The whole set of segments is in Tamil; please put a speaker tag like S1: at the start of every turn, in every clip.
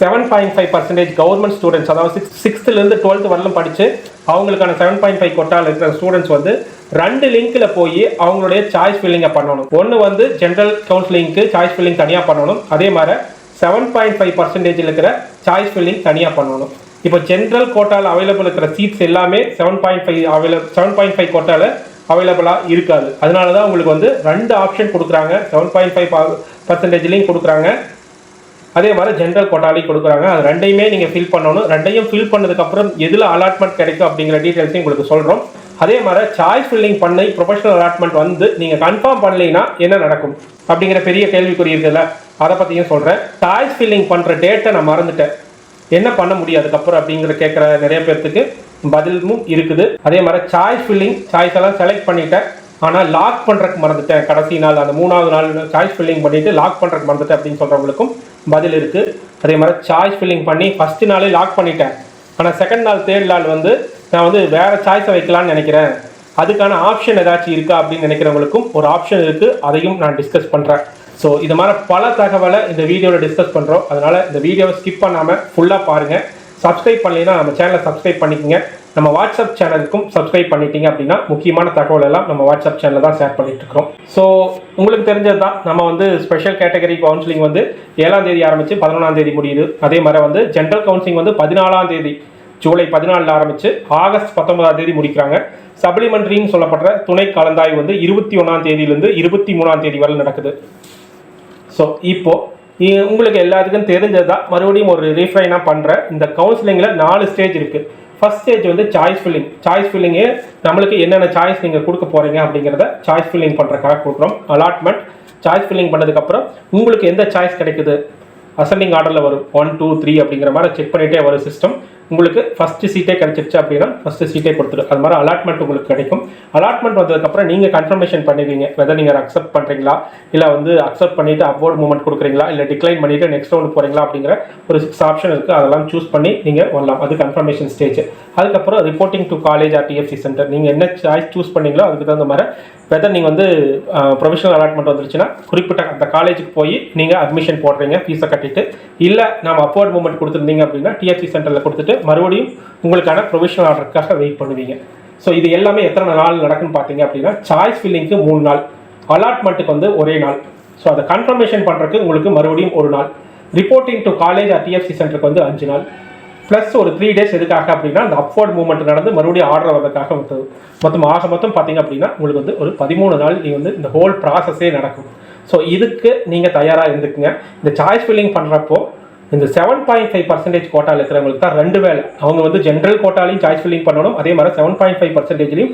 S1: Seven point five percentage government students அதாவது சிக்ஸ் சிக்ஸ்த்துலேருந்து டுவெல்த் வரலும் படித்து அவங்களுக்கான செவன் பாயிண்ட் ஃபைவ் கொட்டால் இருக்கிற ஸ்டூடெண்ட்ஸ் வந்து ரெண்டு லிங்க்கில் போய் அவங்களுடைய சாய்ஸ் ஃபில்லிங்கை பண்ணணும். ஒன்று வந்து ஜென்ரல் கவுன்சிலிங்க்கு சாய்ஸ் ஃபில்லிங் தனியாக பண்ணணும். அதே மாதிரி செவன் பாயிண்ட் ஃபைவ் பர்சன்டேஜில் இருக்கிற சாய்ஸ் ஃபில்லிங் தனியாக பண்ணணும். இப்போ ஜென்ரல் கோட்டாவில் அவைலபிள் இருக்கிற சீட்ஸ் எல்லாமே seven point five avail seven point five கோட்டாவில் அவைலபிளாக இருக்காது. அதனால தான் உங்களுக்கு வந்து ரெண்டு ஆப்ஷன் கொடுக்குறாங்க. செவன் பாயிண்ட் ஃபைவ் பர்சன்டேஜ்லேயும் கொடுக்குறாங்க. அதே மாதிரி ஜென்ரல் கொட்டாலி கொடுக்குறாங்க. அது ரெண்டையுமே நீங்கள் ஃபில் பண்ணணும். ரெண்டையும் ஃபில் பண்ணதுக்கப்புறம் எதில் அலாட்மெண்ட் கிடைக்கும் அப்படிங்கிற டீட்டெயில்ஸையும் உங்களுக்கு சொல்கிறோம் அதே மாதிரி சாய்ஸ் ஃபில்லிங் பண்ணி ப்ரொஃபஷனல் அலாட்மெண்ட் வந்து நீங்கள் கன்ஃபார்ம் பண்ணலைன்னா என்ன நடக்கும்? அப்படிங்கிற பெரிய கேள்விக்குறி இருக்குல்ல. அதை பற்றியும் சொல்கிறேன் சாய்ஸ் ஃபில்லிங் பண்ணுற டேட்டை நான் மறந்துட்டேன். என்ன பண்ண முடியும் அதுக்கப்புறம் அப்படிங்கிற கேட்குற நிறைய பேர்த்துக்கு பதிலும் இருக்குது. அதே மாதிரி சாய்ஸ் ஃபில்லிங் சாய்ஸ் எல்லாம் செலக்ட் பண்ணிட்டேன். ஆனால் லாக் பண்ணுறதுக்கு மறந்துட்டேன். கடைசி நாள் அந்த மூணாவது நாள் சாய்ஸ் ஃபில்லிங் பண்ணிட்டு லாக் பண்ணுறதுக்கு மறந்துட்டேன் அப்படின்னு சொல்கிறவங்களுக்கும் பதில் இருக்குது அதே மாதிரி சாய்ஸ் ஃபில்லிங் பண்ணி ஃபஸ்ட்டு நாளே லாக் பண்ணிட்டேன். ஆனால் செகண்ட் நாள் தேர்ட் நாள் வந்து நான் வந்து வேறு சாய்ஸை வைக்கலான்னு நினைக்கிறேன். அதுக்கான ஆப்ஷன் ஏதாச்சும் இருக்கா அப்படின்னு நினைக்கிறவங்களுக்கும் ஒரு ஆப்ஷன் இருக்குது அதையும் நான் டிஸ்கஸ் பண்ணுறேன் ஸோ இது மாதிரி பல தகவலை இந்த வீடியோவில் டிஸ்கஸ் பண்ணுறோம் அதனால் இந்த வீடியோவை ஸ்கிப் பண்ணாமல் ஃபுல்லாக பாருங்கள் சப்ஸ்கிரைப் பண்ணலைன்னா நம்ம சேனலை சப்ஸ்கிரைப் பண்ணிக்கோங்க. நம்ம வாட்ஸ்அப் சேனலுக்கும் சப்ஸ்கிரைப் பண்ணிட்டீங்க அப்படின்னா முக்கியமான தகவல் எல்லாம் நம்ம வாட்ஸ்அப் சேனலில் தான் ஷேர் பண்ணிட்டு இருக்கிறோம். ஸோ உங்களுக்கு தெரிஞ்சது தான் நம்ம வந்து ஸ்பெஷல் கேட்டகரி கவுன்சிலிங் வந்து ஏழாம் தேதி ஆரம்பித்து பதினொன்றாம் தேதி முடியுது. அதே மாதிரி வந்து ஜென்ரல் கவுன்சிலிங் வந்து பதினாலாம் தேதி ஜூலை பதினாலில் ஆரம்பித்து ஆகஸ்ட் பத்தொன்பதாம் தேதி முடிக்கிறாங்க. சப்ளிமெண்ட்ரின்னு சொல்லப்படுற துணை கலந்தாய்வு வந்து இருபத்தி ஒன்றாம் தேதியிலேருந்து இருபத்தி மூணாம் தேதி வரை நடக்குது. ஸோ இப்போ உங்களுக்கு எல்லாத்துக்கும் தெரிஞ்சது தான் மறுபடியும் ஒரு ரீஃபைனாக பண்ணுறேன் இந்த கவுன்சிலிங்கில் நாலு ஸ்டேஜ் இருக்குது ஃபர்ஸ்ட் ஸ்டேஜ் வந்து சாய்ஸ் ஃபில்லிங் சாய்ஸ் ஃபில்லிங்கு நம்மளுக்கு என்னென்ன சாய்ஸ் நீங்கள் கொடுக்க போகிறீங்க அப்படிங்கிறத சாய்ஸ் ஃபில்லிங் பண்ணுறக்காக கொடுக்குறோம். அலாட்மெண்ட் சாய்ஸ் ஃபில்லிங் பண்ணதுக்கப்புறம் உங்களுக்கு எந்த சாய்ஸ் கிடைக்குது? அசெண்டிங் ஆர்டரில் வரும். ஒன் டூ த்ரீ அப்படிங்கிற மாதிரி செக் பண்ணிகிட்டே வரும் சிஸ்டம் உங்களுக்கு ஃபஸ்ட்டு சீட்டே கிடைச்சிருச்சு அப்படின்னா ஃபஸ்ட்டு சீட்டே கொடுத்துரு அது மாதிரி அலாட்மெண்ட் உங்களுக்கு கிடைக்கும். அலாட்மெண்ட் வந்ததுக்கப்புறம் நீங்கள் கன்ஃபர்மேஷன் பண்ணுவீங்க. வெதர் நீங்கள் அக்செப்ட் பண்ணுறீங்களா இல்லை வந்து அக்செப்ட் பண்ணிவிட்டு அப்வோர்ட் மூவ்மெண்ட் கொடுக்குறீங்களா? இல்லை டிக்ளைன் பண்ணிவிட்டு நெக்ஸ்ட் ரவுண்ட் போகிறீங்களா அப்படிங்கிற ஒரு சிக்ஸ் ஆப்ஷன் இருக்குது அதெல்லாம் சூஸ் பண்ணி நீங்கள் வரலாம். அது கன்ஃபர்மேஷன் ஸ்டேஜ் அதுக்கப்புறம் reporting to college or TFC center நீங்கள் என்ன சாய்ஸ் சூஸ் பண்ணீங்களோ அதுக்கு தகுந்த மாதிரி வெதர் நீங்கள் வந்து ப்ரொஃபஷனல் அலாட்மெண்ட் வந்துருச்சுன்னா குறிப்பிட்ட அந்த காலேஜுக்கு போய் நீங்கள் அட்மிஷன் போடுறீங்க. ஃபீஸை கட்டிட்டு. இல்லை நம்ம அப்வர்ட் மூமெண்ட் கொடுத்துருந்தீங்க அப்படின்னா டிஎஃப்சி சென்டரில் கொடுத்துட்டு மறுபடியும் உங்களுக்கான ப்ரொவிஷனல் ஆர்டருக்காக வெயிட் பண்ணுவீங்க. ஸோ இது எல்லாமே எத்தனை நாள் நடக்குன்னு பார்த்தீங்க அப்படின்னா சாய்ஸ் ஃபில்லிங்க்கு மூணு நாள் அலாட்மெண்ட்டுக்கு வந்து ஒரே நாள். ஸோ அதை கன்ஃபர்மேஷன் பண்ணுறதுக்கு உங்களுக்கு மறுபடியும் ஒரு நாள். Reporting to college or TFC சென்டருக்கு வந்து அஞ்சு நாள். ப்ளஸ் ஒரு த்ரீ டேஸ் எதுக்காக அப்படின்னா அந்த அப்வர்ட் மூவ்மெண்ட் நடந்து மறுபடியும் ஆர்டர் வரதுக்காக வந்தது மொத்தம் ஆக மொத்தம் பார்த்தீங்க அப்படின்னா உங்களுக்கு வந்து ஒரு பதிமூணு நாள் நீங்கள் வந்து இந்த ஹோல் ப்ராசஸே நடக்கும். ஸோ இதுக்கு நீங்கள் தயாராக இருந்துக்குங்க. இந்த சாய்ஸ் ஃபில்லிங் பண்ணுறப்போ இந்த செவன் பாயிண்ட் ஃபைவ் பர்சன்டேஜ் கோட்டாவில் இருக்கிறவங்களுக்கு தான் ரெண்டு வேலை அவங்க வந்து ஜென்ரல் கோட்டாலையும் சாய்ஸ் ஃபில்லிங் பண்ணணும். அதே மாதிரி செவன் பாயிண்ட் ஃபைவ் பர்சன்டேஜ்லையும்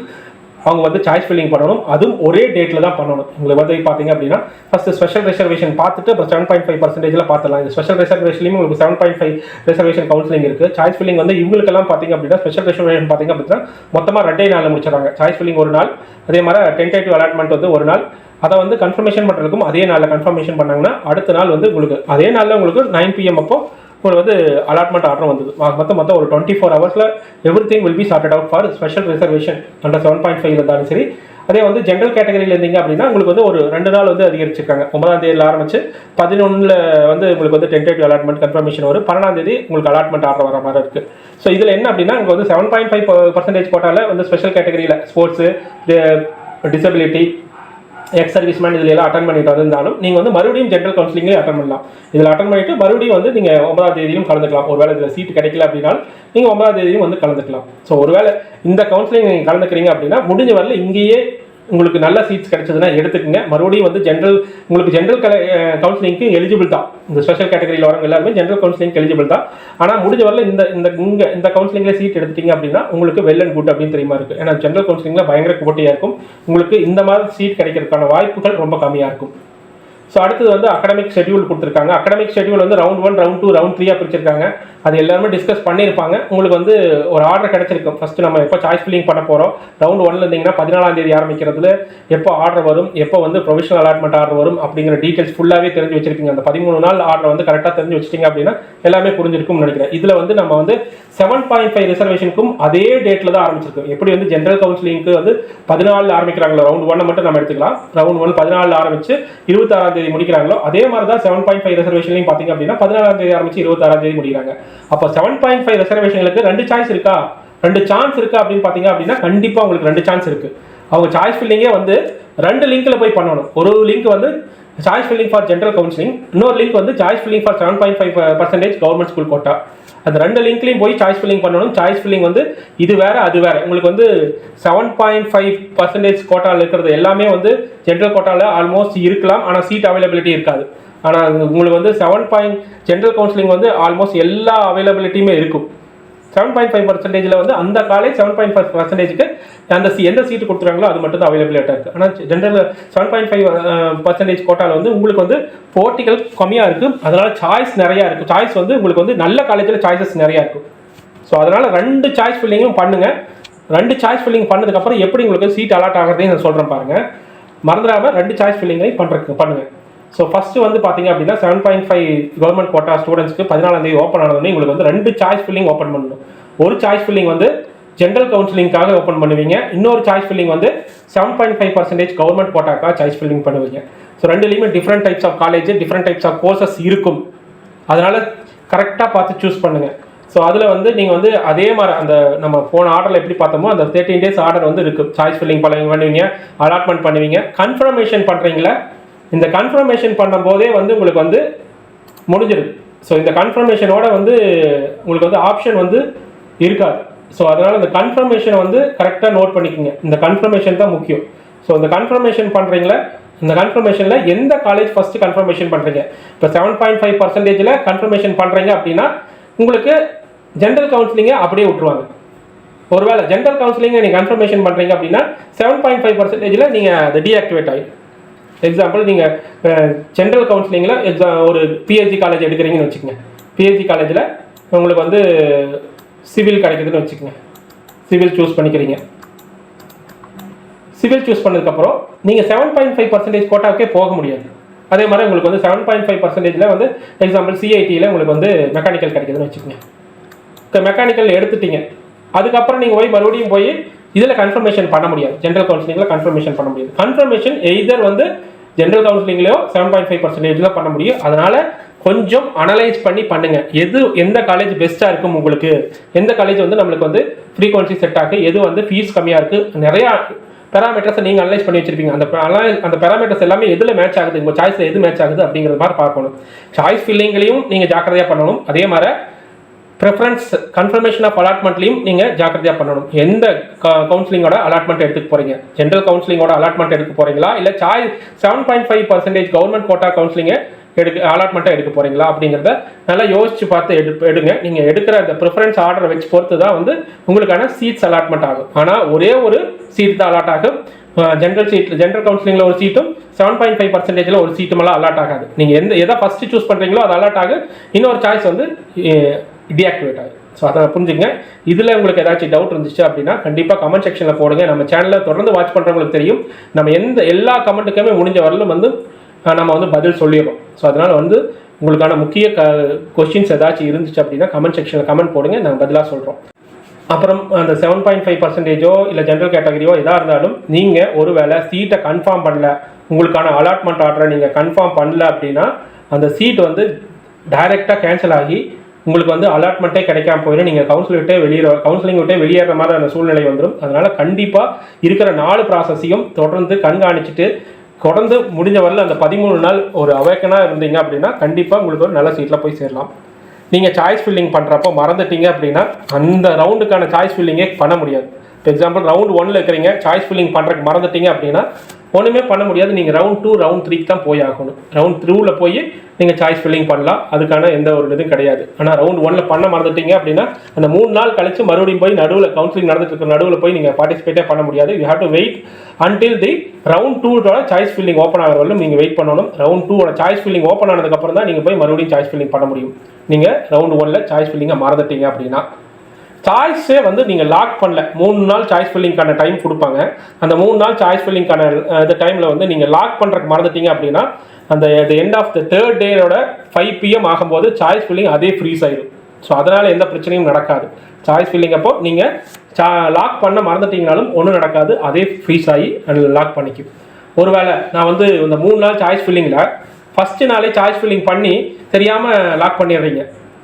S1: அவங்க வந்து சாய்ஸ் ஃபில்லிங் பண்ணணும். அதுவும் ஒரே டேட்டில் தான் பண்ணணும். உங்களுக்கு வந்து பார்த்தீங்க அப்படின்னா ஃபஸ்ட்டு ஸ்பெஷல் ரிசர்வேஷன் பார்த்துட்டு அப்புறம் செவன் பாயிண்ட் ஃபைவ் பர்சன்டேஜில் பார்த்துலாம் இந்த ஸ்பெஷல் ரிசர்வேஷன்லையும் உங்களுக்கு seven point five reservation counselling இருக்குது சாய்ஸ் ஃபில்லிங் வந்து இவங்களுக்கெல்லாம் பார்த்தீங்க அப்படின்னா ஸ்பெஷல் ரிசர்வேஷன் பார்த்தீங்க அப்படின்னா மொத்தமாக ரெண்டே நாளில் முடிச்சிடறாங்க. சாய்ஸ் ஃபில்லிங் ஒரு நாள் அதே மாதிரி டென்டேட்டிவ் அலாட்மெண்ட் வந்து ஒரு நாள். அதை வந்து கன்ஃபர்மேஷன் பண்ணுறதுக்கும் அதே நாளில் கன்ஃபர்மேஷன் பண்ணாங்கன்னா அடுத்த நாள் வந்து உங்களுக்கு அதே நாளில் உங்களுக்கு நைன் பிஎம் அப்போ உங்களுக்கு வந்து அலாட்மெண்ட் ஆர்டர் வந்தது. மொத்தம் மொத்தம் ஒரு டுவெண்ட்டி ஃபோர் ஹவர்ஸில் everything will be sorted out for special reservation under seven point five இருந்தாலும் சரி. அதே வந்து ஜென்ரல் கேட்டகரியில் இருந்தீங்க அப்படின்னா உங்களுக்கு வந்து ஒரு ரெண்டு நாள் வந்து அதிகரிச்சிருக்காங்க. ஒன்பதாம் தேதியில் ஆரம்பிச்சு பதினொன்றில் வந்து உங்களுக்கு வந்து டென்டேட்டிவ் அலாட்மெண்ட் கன்ஃபர்மேஷன் வரும். பன்னெண்டாம் தேதி உங்களுக்கு அலாட்மெண்ட் ஆர்டர் வர மாதிரி இருக்குது ஸோ இதில் என்ன அப்படின்னா உங்களுக்கு வந்து செவன் பாயிண்ட் ஃபைவ் பர்சன்டேஜ் கோட்டாவில் வந்து ஸ்பெஷல் கேட்டகரியில் sports disability ex service man இதில் எல்லாம் அட்டன் பண்ணிட்டு வந்திருந்தாலும் நீங்கள் வந்து மறுபடியும் ஜென்ரல் கவுன்சிலிங்லேயே அட்டன் பண்ணலாம். இதில் அட்டன் பண்ணிட்டு மறுபடியும் வந்து நீங்கள் ஒன்பதாம் தேதியிலும் கலந்துக்கலாம். ஒரு வேளை இதில் சீட் கிடைக்கல அப்படின்னா நீங்கள் ஒன்பதாம் தேதியும் வந்து கலந்துக்கலாம். ஸோ ஒருவேளை இந்த கவுன்சிலிங் நீங்கள் கலந்துக்கிறீங்க அப்படின்னா முடிஞ்ச வரல இங்கேயே உங்களுக்கு நல்ல சீட்ஸ் கிடைச்சதுன்னா எடுத்துக்கங்க. மறுபடியும் வந்து ஜென்ரல் உங்களுக்கு ஜென்ரல் கவுன்சிலிங்க்கு எலிஜிபிள் தான். இந்த ஸ்பெஷல் கேட்டகரியில் வரவங்க எல்லாருமே ஜென்ரல் கவுன்சிலிங் எலிஜிபிள் தான். ஆனால் முடிஞ்ச வரல இந்த இந்த இங்கே இந்த கவுன்சிலிங்கில் சீட் எடுத்துட்டீங்க அப்படின்னா உங்களுக்கு வெல் அண்ட் குட் அப்படின்னு தெரியுமா இருக்குது ஏன்னா ஜென்ரல் கவுன்சிலிங்கில் பயங்கர போட்டியாக இருக்கும். உங்களுக்கு இந்த மாதிரி சீட் கிடைக்கிறதுக்கான வாய்ப்புகள் ரொம்ப கம்மியாக இருக்கும். ஸோ அடுத்தது வந்து அகடமிக் ஷெட்யூல் கொடுத்துருக்காங்க. அகடமிக் ஷெட்யூல் வந்து round one round two round த்ரீயாக பிரிச்சிருக்காங்க. அது எல்லாருமே டிஸ்கஸ் பண்ணியிருப்பாங்க. உங்களுக்கு வந்து ஒரு ஆர்டர் கிடைச்சிருக்கும். ஃபர்ஸ்ட் நம்ம எப்போ சாய்ஸ் ஃபில்லிங் பண்ண போகிறோம் ரவுண்ட் ஒன்ல இருந்தீங்கன்னா பதினாலாம் தேதி ஆரம்பிக்கிறதுல எப்போ ஆர்டர் வரும்? எப்போ வந்து ப்ரொவிஷனல் அலாட்மெண்ட் ஆர்டர் வரும்? அப்படிங்கிற டீட்டெயில்ஸ் ஃபுல்லாகவே தெரிஞ்சு வச்சிருப்பீங்க. அந்த பதிமூணு நாள் ஆர்டர் வந்து கரெக்டாக தெரிஞ்சு வச்சிட்டீங்க அப்படின்னா எல்லாமே புரிஞ்சிருக்கும்னு நினைக்கிறேன். இதில் வந்து நம்ம வந்து செவன் பாயிண்ட் ஃபைவ் ரிசர்வேஷனுக்கும் அதே டேட்டில் தான் ஆரம்பிச்சிருக்கோம். எப்படி வந்து ஜென்ரல் கவுன்சிலிங்க்கு வந்து பதினாலில் ஆரம்பிக்கிறாங்களோ ரவுண்ட் ஒன்னை மட்டும் நம்ம எடுத்துக்கலாம். ரவுண்ட் ஒன் பதினாலில் ஆரம்பிச்சு இருபத்தாறாம் தேதி முடிக்கிறாங்களோ அதே மாதிரி தான் செவன் பாயிண்ட் ஃபைவ் ரிசர்வேஷன்லையும் பார்த்தீங்க அப்படின்னா பதினாலாம் தேதி ஆரம்பிச்சு இருபத்தாறாம் தேதி முடிக்கிறாங்க. அப்போ செவன் பாயிண்ட் ஃபைவ் ரிசர்வேஷன்களுக்கு ரெண்டு சாய்ஸ் இருக்கா? ரெண்டு சான்ஸ் இருக்கா அப்படின்னு பார்த்தீங்க அப்படின்னா கண்டிப்பாக உங்களுக்கு ரெண்டு சான்ஸ் இருக்கு. அவங்க சாய்ஸ் ஃபில்லிங்கே வந்து ரெண்டு லிங்க்ல போய் பண்ணணும். ஒரு லிங்க் வந்து choice filling for general counselling இன்னொரு லிங்க் வந்து choice filling for seven point five percentage government school quota அந்த ரெண்டு லிங்க்லையும் போய் சாய்ஸ் ஃபில்லிங் பண்ணணும். சாய்ஸ் ஃபில்லிங் வந்து இது வேற அது வேற. உங்களுக்கு வந்து செவன் பாயிண்ட் ஃபைவ் பர்சன்டேஜ் கோட்டாவில் இருக்கிறது எல்லாமே வந்து ஜென்ரல் கோட்டாவில் ஆல்மோஸ்ட் இருக்கலாம். ஆனால் சீட் அவைலபிலிட்டி இருக்காது. ஆனால் உங்களுக்கு வந்து செவன் பாயிண்ட் ஜென்ரல் கவுன்சிலிங் வந்து ஆல்மோஸ்ட் எல்லா அவைலபிலிட்டியுமே இருக்கும். செவன் பாயிண்ட் ஃபைவ் பர்சன்டேஜில் வந்து அந்த காலேஜ் செவன் பாயிண்ட் ஃபைவ் பர்சன்டேஜுக்கு அந்த சி எந்த சீட்டு கொடுத்துறாங்களோ அது மட்டும் தான் அவைலபிலிட்டாக இருக்குது ஆனால் general seven point five percentage கோட்டாவில் வந்து உங்களுக்கு வந்து போட்டிகள் கம்மியாக இருக்குது அதனால் சாய்ஸ் நிறையா இருக்குது சாய்ஸ் வந்து உங்களுக்கு வந்து நல்ல காலேஜில் சாய்ஸஸ் நிறையா இருக்கும். ஸோ அதனால் ரெண்டு சாய்ஸ் ஃபில்லிங்கும் பண்ணுங்கள் ரெண்டு சாய்ஸ் ஃபில்லிங் பண்ணதுக்கப்புறம் எப்படி உங்களுக்கு சீட் அலாட் ஆகிறதையும் நான் சொல்கிறேன் பாருங்கள் மறந்துடாமல் ரெண்டு சாய்ஸ் ஃபில்லிங்கையும் பண்ணுறதுக்கு பண்ணுங்கள் ஸோ ஃபஸ்ட்டு வந்து பார்த்தீங்க அப்படின்னா seven point five government quota ஸ்டூடெண்ட்ஸ்க்கு பதினாலாந்தேதி ஓப்பன் ஆனதுமே உங்களுக்கு வந்து ரெண்டு சாய்ஸ் ஃபில்லிங் ஓப்பன் பண்ணணும். ஒரு சாய்ஸ் ஃபில்லிங் வந்து ஜென்ரல் கவுன்சிலிங்காக ஓப்பன் பண்ணுவீங்க. இன்னொரு சாய்ஸ் ஃபில்லிங் வந்து seven point five percentage government கோட்டாக்காக choice filling பண்ணுவீங்க. ஸோ ரெண்டுலேயுமே different types of college different types of courses இருக்கும். அதனால் கரெக்டாக பார்த்து சூஸ் பண்ணுங்கள் ஸோ அதில் வந்து நீங்கள் வந்து அதே மாதிரி அந்த நம்ம போன ஆர்டரில் எப்படி பார்த்தோமோ அந்த தேர்ட்டின் டேஸ் ஆர்டர் வந்து இருக்குது சாய்ஸ் ஃபில்லிங் பண்ணுவீங்க அலாட்மெண்ட் பண்ணுவீங்க. கன்ஃபர்மேஷன் பண்ணுறீங்களா இந்த கன்ஃபர்மேஷன் பண்ணும்போதே வந்து உங்களுக்கு வந்து முடிஞ்சிடும். ஸோ இந்த கன்ஃபர்மேஷனோட வந்து உங்களுக்கு வந்து ஆப்ஷன் வந்து இருக்காது. ஸோ அதனால் இந்த கன்ஃபர்மேஷனை வந்து கரெக்டாக நோட் பண்ணிக்கோங்க. இந்த கன்ஃபர்மேஷன் தான் முக்கியம். ஸோ இந்த கன்ஃபர்மேஷன் பண்ணுறீங்களா இந்த கன்ஃபர்மேஷனில் எந்த காலேஜ் ஃபஸ்ட்டு கன்ஃபர்மேஷன் பண்ணுறீங்க இப்போ செவன் பாயிண்ட் ஃபைவ் பர்சன்டேஜில் கன்ஃபர்மேஷன் பண்ணுறீங்க அப்படின்னா உங்களுக்கு ஜென்ரல் கவுன்சிலிங்கை அப்படியே விட்டுருவாங்க. ஒருவேளை ஜென்ரல் கவுன்சிலிங்கை நீங்கள் கன்ஃபர்மேஷன் பண்ணுறீங்க அப்படின்னா செவன் பாயிண்ட் ஃபைவ் பர்சன்டேஜில் நீங்கள் அது டீஆக்டிவேட் ஆகி எக்ஸாம்பிள் நீங்கள் ஜென்ரல் கவுன்சிலிங்கில் எக்ஸாம் ஒரு பிஹெச்டி காலேஜ் எடுக்கிறீங்கன்னு வச்சுக்கோங்க. பிஹெச்டி காலேஜில் உங்களுக்கு வந்து சிவில் கிடைக்குதுன்னு வச்சுக்கோங்க. சிவில் சூஸ் பண்ணிக்கிறீங்க. சிவில் சூஸ் பண்ணதுக்கப்புறம் நீங்கள் செவன் பாயிண்ட் ஃபைவ் பர்சன்டேஜ் கோட்டாவுக்கே போக முடியாது. அதே மாதிரி உங்களுக்கு வந்து செவன் பாயிண்ட் ஃபைவ் பர்சன்டேஜில் வந்து எக்ஸாம்பிள் சிஐடியில் உங்களுக்கு வந்து மெக்கானிக்கல் கிடைக்குதுன்னு வச்சுக்கோங்க. இப்போ மெக்கானிக்கல் எடுத்துட்டீங்க. அதுக்கப்புறம் நீங்கள் போய் மறுபடியும் போய் இதில் கன்ஃபர்மேஷன் பண்ண முடியாது. ஜென்ரல் கவுன்சிலிங்கில் கன்ஃபர்மேஷன் பண்ண முடியாது. கன்ஃபர்மேஷன் எய்தர் வந்து ஜென்ரல் கவுன்சிலிங்லேயோ செவன் பாயிண்ட் ஃபைவ் பர்சன்டேஜில் பண்ண முடியும். அதனால் கொஞ்சம் அனலைஸ் பண்ணி பண்ணுங்க. எது எந்த காலேஜ் பெஸ்ட்டாக இருக்கும் உங்களுக்கு? எந்த காலேஜ் வந்து நம்மளுக்கு வந்து ஃப்ரீக்வன்சி செட் ஆகுது எது வந்து ஃபீஸ் கம்மியாக இருக்குது நிறையா பேராமீட்டர்ஸை நீங்கள் அனலைஸ் பண்ணி வச்சிருப்பீங்க. அந்த அந்த பேராமீட்டர்ஸ் எல்லாமே எதில் மேட்ச் ஆகுது? உங்கள் சாய்ஸில் எது மேட்ச் ஆகுது? அப்படிங்கிற மாதிரி பார்க்கணும். சாய்ஸ் ஃபில்லிங்லையும் நீங்கள் ஜாக்கிரதையாக பண்ணணும். அதே மாதிரி ப்ரிஃபரன்ஸ் கன்ஃபர்மேஷன் ஆஃப் அலாட்மெண்ட்லையும் நீங்கள் ஜாக்கிரதையாக பண்ணணும். எந்த கவுன்சிலிங்கோட அலாட்மெண்ட் எடுத்துக்க போகிறீங்க ஜென்ரல் கவுன்சிலிங்கோட அலாட்மெண்ட் எடுக்க போகிறீங்களா இல்லை Sai seven point five percentage government quota கவுன்சிலிங்கை எடுக்க அலாட்மெண்ட்டாக எடுக்க போகிறீங்களா அப்படிங்கிறத நல்லா யோசிச்சு பார்த்து எடு எடுங்க. நீங்கள் எடுக்கிற அந்த ப்ரிஃபரன்ஸ் ஆர்டரை வச்சு பொறுத்து தான் வந்து உங்களுக்கான சீட்ஸ் அலாட்மெண்ட் ஆகும். ஆனால் ஒரே ஒரு சீட் தான் அலாட் ஆகும். ஜென்ரல் சீட் ஜென்ரல் கவுன்சிலிங்கில் ஒரு சீட்டும் செவன் பாயிண்ட் ஃபைவ் பர்சன்டேஜில் ஒரு சீட்டுமெல்லாம் அலாட் ஆகாது. நீங்கள் எந்த எதை ஃபஸ்ட்டு சூஸ் பண்ணுறீங்களோ அது அலாட் ஆகும். இன்னொரு சாய்ஸ் வந்து டிஆக்டிவேட் ஆகும் ஸோ அதை புரிஞ்சுங்க. இதில் உங்களுக்கு ஏதாச்சும் டவுட் இருந்துச்சு அப்படின்னா கண்டிப்பாக கமெண்ட் செக்ஷனில் போடுங்க. நம்ம சேனலில் தொடர்ந்து வாட்ச் பண்ணுறவங்களுக்கு தெரியும். நம்ம எந்த எல்லா கமெண்ட்டுக்குமே முடிஞ்ச வரலும் வந்து நம்ம வந்து பதில் சொல்லிடுறோம். ஸோ அதனால் வந்து உங்களுக்கான முக்கிய க கொஸ்டின்ஸ் ஏதாச்சும் இருந்துச்சு அப்படின்னா கமெண்ட் செக்ஷனில் கமெண்ட் போடுங்க. நாங்கள் பதிலாக சொல்கிறோம் அப்புறம் அந்த செவன் பாயிண்ட் ஃபைவ் பர்சன்டேஜோ இல்லை ஜென்ரல் கேட்டகரியோ எதாக இருந்தாலும் நீங்கள் ஒரு வேளை சீட்டை கன்ஃபார்ம் பண்ணல உங்களுக்கான அலாட்மெண்ட் ஆர்டரை நீங்கள் கன்ஃபார்ம் பண்ணல அப்படின்னா அந்த சீட் வந்து டைரெக்டாக கேன்சல் ஆகி உங்களுக்கு வந்து அலாட்மெண்ட்டே கிடைக்காம போயிடும். நீங்கள் கவுன்சிலிங் விட்டே வெளியேற கவுன்சிலிங் விட்டே வெளியேற மாதிரியான சூழ்நிலை வந்துடும். அதனால் கண்டிப்பாக இருக்கிற நாலு ப்ராசஸையும் தொடர்ந்து கண்காணிச்சுட்டு தொடர்ந்து முடிஞ்ச வரல அந்த பதிமூணு நாள் ஒரு அவேக்கனாக இருந்தீங்க அப்படின்னா கண்டிப்பாக உங்களுக்கு ஒரு நல்ல சீட்டில் போய் சேரலாம். நீங்கள் சாய்ஸ் ஃபில்லிங் பண்ணுறப்போ மறந்துட்டீங்க அப்படின்னா அந்த ரவுண்டுக்கான சாய்ஸ் ஃபில்லிங்கே பண்ண முடியாது. எக்ஸாம்பிள் ரவுண்ட் ஒன்ல இருக்கிறீங்க சாய்ஸ் ஃபில்லிங் பண்ணுறதுக்கு மறந்துட்டீங்க அப்படின்னா ஒன்றுமே பண்ண முடியாது. நீங்கள் ரவுண்ட் டூ ரவுண்ட் த்ரீக்கு தான் போய் ஆகணும். ரவுண்ட் த்ரூவில் போய் நீங்கள் சாய்ஸ் ஃபில்லிங் பண்ணலாம். அதுக்கான எந்த ஒரு இதுவும் கிடையாது. ஆனால் ரவுண்ட் ஒன்ல பண்ண மறந்துட்டீங்க அப்படின்னா அந்த மூணு நாள் கழிச்சு மறுபடியும் போய் நடுவில் கவுன்சிலிங் நடந்துட்டு இருக்கிற நடுவில் போய் நீங்கள் பார்ட்டிசிபேட்டே பண்ண முடியாது. You have to wait until the round டூவோட சாய்ஸ் ஃபில்லிங் ஓப்பன் ஆகிற வரலும் நீங்கள் வெயிட் பண்ணணும். ரவுண்ட் டூவோட சாய்ஸ் ஃபில்லிங் ஓப்பன் ஆனதுக்கப்புறம் தான் நீங்கள் போய் மறுபடியும் சாய்ஸ் ஃபில்லிங் பண்ண முடியும். நீங்கள் ரவுண்ட் ஒன்ல சாய்ஸ் ஃபில்லிங்கை மறந்துட்டீங்க அப்படின்னா. சாய்ஸே வந்து நீங்கள் லாக் பண்ணல. மூணு நாள் சாய்ஸ் ஃபில்லிங்கான டைம் கொடுப்பாங்க. அந்த மூணு நாள் சாய்ஸ் ஃபில்லிங்கான இந்த டைமில் வந்து நீங்கள் லாக் பண்ணுறக்கு மறந்துட்டீங்க அப்படின்னா அந்த எண்ட் ஆஃப் த தேர்ட் டேயோட ஃபைவ் பிஎம் ஆகும்போது சாய்ஸ் ஃபில்லிங் அதே ஃப்ரீஸ் ஆயிடும் ஸோ அதனால் எந்த பிரச்சனையும் நடக்காது. சாய்ஸ் ஃபில்லிங் அப்போ நீங்கள் சா லாக் பண்ண மறந்துட்டீங்கனாலும் ஒன்றும் நடக்காது. அதே ஃப்ரீஸ் ஆகி லாக் பண்ணிக்கும். ஒருவேளை நான் வந்து இந்த மூணு நாள் சாய்ஸ் ஃபில்லிங்கில் ஃபஸ்ட்டு நாளே சாய்ஸ் ஃபில்லிங் பண்ணி தெரியாமல் லாக் பண்ணிடுறீங்க.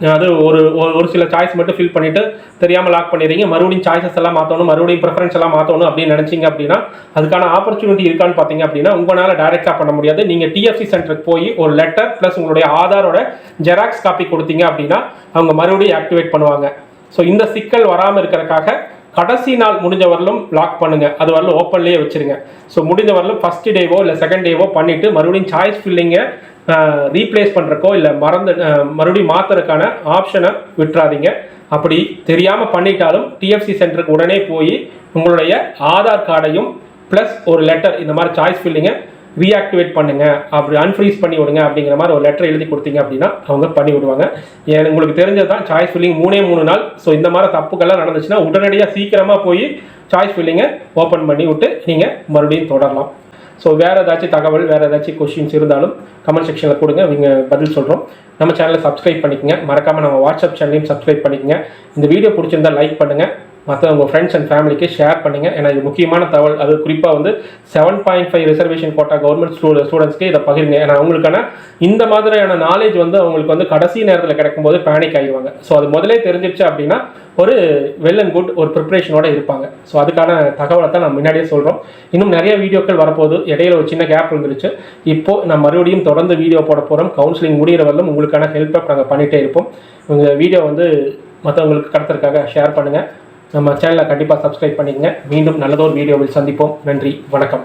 S1: அது ஒரு ஒரு- ஒரு சில சாய்ஸ் மட்டும் ஃபில் பண்ணிவிட்டு தெரியாமல் லாக் பண்ணிடுறீங்க. மறுபடியும் சாய்ஸஸ் எல்லாம் மாற்றணும் மறுபடியும் ப்ரிஃபரன்ஸ் எல்லாம் மாற்றணும் அப்படின்னு நினச்சிங்க அப்படின்னா அதுக்கான ஆப்பர்ச்சுனிட்டி இருக்கான்னு பார்த்தீங்க அப்படின்னா உங்களால் டைரெக்டாக பண்ண முடியாது. நீங்கள் டிஎஃப்சி சென்டருக்கு போய் ஒரு லெட்டர் ப்ளஸ் உங்களுடைய ஆதாரோட ஜெராக்ஸ் காப்பி கொடுத்தீங்க அப்படின்னா அவங்க மறுபடியும் ஆக்டிவேட் பண்ணுவாங்க. ஸோ இந்த சிக்கல் வராமல் இருக்கிறதுக்காக கடைசி நாள் முடிஞ்ச வரலும் லாக் பண்ணுங்க. அது வரலும் ஓப்பன்லேயே வச்சிருங்க. ஸோ முடிஞ்ச வரலும் ஃபர்ஸ்ட் டேவோ இல்லை செகண்ட் டேவோ பண்ணிட்டு மறுபடியும் சாய்ஸ் ஃபில்லிங்கை ரீப்ளேஸ் பண்ணுறக்கோ இல்லை மறந்து மறுபடியும் மாற்றுறதுக்கான ஆப்ஷனை விட்டுறாதீங்க. அப்படி தெரியாமல் பண்ணிட்டாலும் டிஎஃப்சி சென்டருக்கு உடனே போய் உங்களுடைய ஆதார் கார்டையும் ப்ளஸ் ஒரு லெட்டர் இந்த மாதிரி சாய்ஸ் ஃபில்லிங்கை ரீஆக்டிவேட் பண்ணுங்க. அப்படி அன்ஃப்ரீஸ் பண்ணி விடுங்க அப்படிங்கிற மாதிரி ஒரு லெட்டர் எழுதி கொடுத்தீங்க அப்படின்னா அவங்க பண்ணி விடுவாங்க. ஏன் உங்களுக்கு தெரிஞ்சது தான் சாய்ஸ் ஃபில்லிங் மூணே மூணு நாள். ஸோ இந்த மாதிரி தப்புக்கெல்லாம் நடந்துச்சுன்னா உடனடியாக சீக்கிரமாக போய் சாய்ஸ் ஃபில்லிங்கை ஓப்பன் பண்ணி விட்டு நீங்கள் மறுபடியும் தொடரலாம். ஸோ வேறு ஏதாச்சும் தகவல் வேறு ஏதாச்சும் கொஷின்ஸ் இருந்தாலும் கமெண்ட் செக்ஷனில் கொடுங்க இவங்க பதில் சொல்கிறோம் நம்ம சேனலை சப்ஸ்கிரைப் பண்ணிக்கங்க. மறக்காமல் நம்ம வாட்ஸ்அப் சேனலையும் சப்ஸ்கிரைப் பண்ணிக்கங்க. இந்த வீடியோ பிடிச்சிருந்தா லைக் பண்ணுங்கள் மற்ற உங்கள் ஃப்ரெண்ட்ஸ் அண்ட் ஃபேமிலிக்கு ஷேர் பண்ணுங்கள் ஏன்னா இது முக்கியமான தகவல். அது குறிப்பாக வந்து seven point five reservation quota government ஸ்டூ ஸ்டூடெண்ட்ஸ்க்கு இதை பகிருங்க. ஏன்னா அவங்களுக்கான இந்த மாதிரியான நாலேஜ் வந்து அவங்களுக்கு வந்து கடைசி நேரத்தில் கிடைக்கும்போது பேனிக் ஆகிடுவாங்க ஸோ அது முதலே தெரிஞ்சிச்சு அப்படின்னா ஒரு வெல் அண்ட் குட் ஒரு ப்ரிப்ரேஷனோட இருப்பாங்க. ஸோ அதுக்கான தகவலை தான் நான் முன்னாடியே சொல்கிறோம் இன்னும் நிறைய வீடியோக்கள் வரப்போகுது. இடையில ஒரு சின்ன கேப் இருந்துருச்சு. இப்போ நான் மறுபடியும் தொடர்ந்து வீடியோ போட போகிறோம் கவுன்சிலிங் முடிகிற வரலும் உங்களுக்கான ஹெல்ப்பை நாங்கள் பண்ணிகிட்டே இருப்போம். உங்கள் வீடியோ வந்து மற்றவங்களுக்கு கடத்துறதுக்காக ஷேர் பண்ணுங்கள் நம்ம சேனலை கண்டிப்பாக சப்ஸ்கிரைப் பண்ணிக்கங்க. மீண்டும் நல்லதொரு வீடியோவில் சந்திப்போம். நன்றி. வணக்கம்.